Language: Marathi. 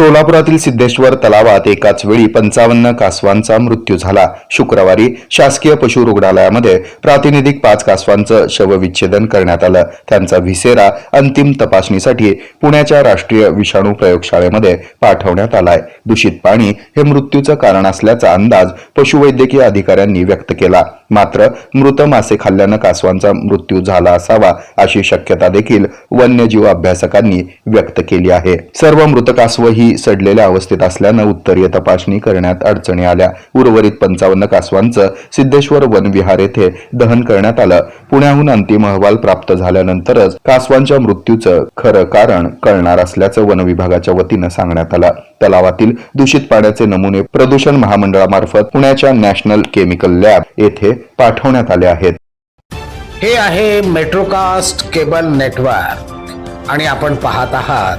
सोलापुरातील सिद्धेश्वर तलावात एकाच वेळी पंचावन्न कासवांचा मृत्यू झाला. शुक्रवारी शासकीय पशु रुग्णालयामध्ये प्रातिनिधिक पाच कासवांचं शवविच्छेदन करण्यात आलं. त्यांचा व्हिसेरा अंतिम तपासणीसाठी पुण्याच्या राष्ट्रीय विषाणू प्रयोगशाळेमध्ये पाठवण्यात आलाय. दूषित पाणी हे मृत्यूचं कारण असल्याचा अंदाज पशुवैद्यकीय अधिकाऱ्यांनी व्यक्त केला. मात्र मृत मासे खाल्ल्यानं कासवांचा मृत्यू झाला असावा अशी शक्यता देखील वन्यजीव अभ्यासकांनी व्यक्त केली आहे. सर्व मृत कासव ही सडलेल्या अवस्थेत असल्यानं उत्तरीय तपासणी करण्यात अडचणी आल्या. उर्वरित पंचावन्न कासवांचं सिद्धेश्वर वन विहार येथे दहन करण्यात आलं. पुण्याहून अंतिम अहवाल प्राप्त झाल्यानंतरच कासवांच्या मृत्यूचं खरं कारण कळणार असल्याचं वन विभागाच्या वतीनं सांगण्यात आलं. तलावातील दूषित पाण्याचे नमुने प्रदूषण महामंडळामार्फत पुण्याच्या नॅशनल केमिकल लॅब येथे पाठवण्यात आले आहेत. हे आहे मेट्रोकास्ट केबल नेटवर्क आणि आपण पाहत आहात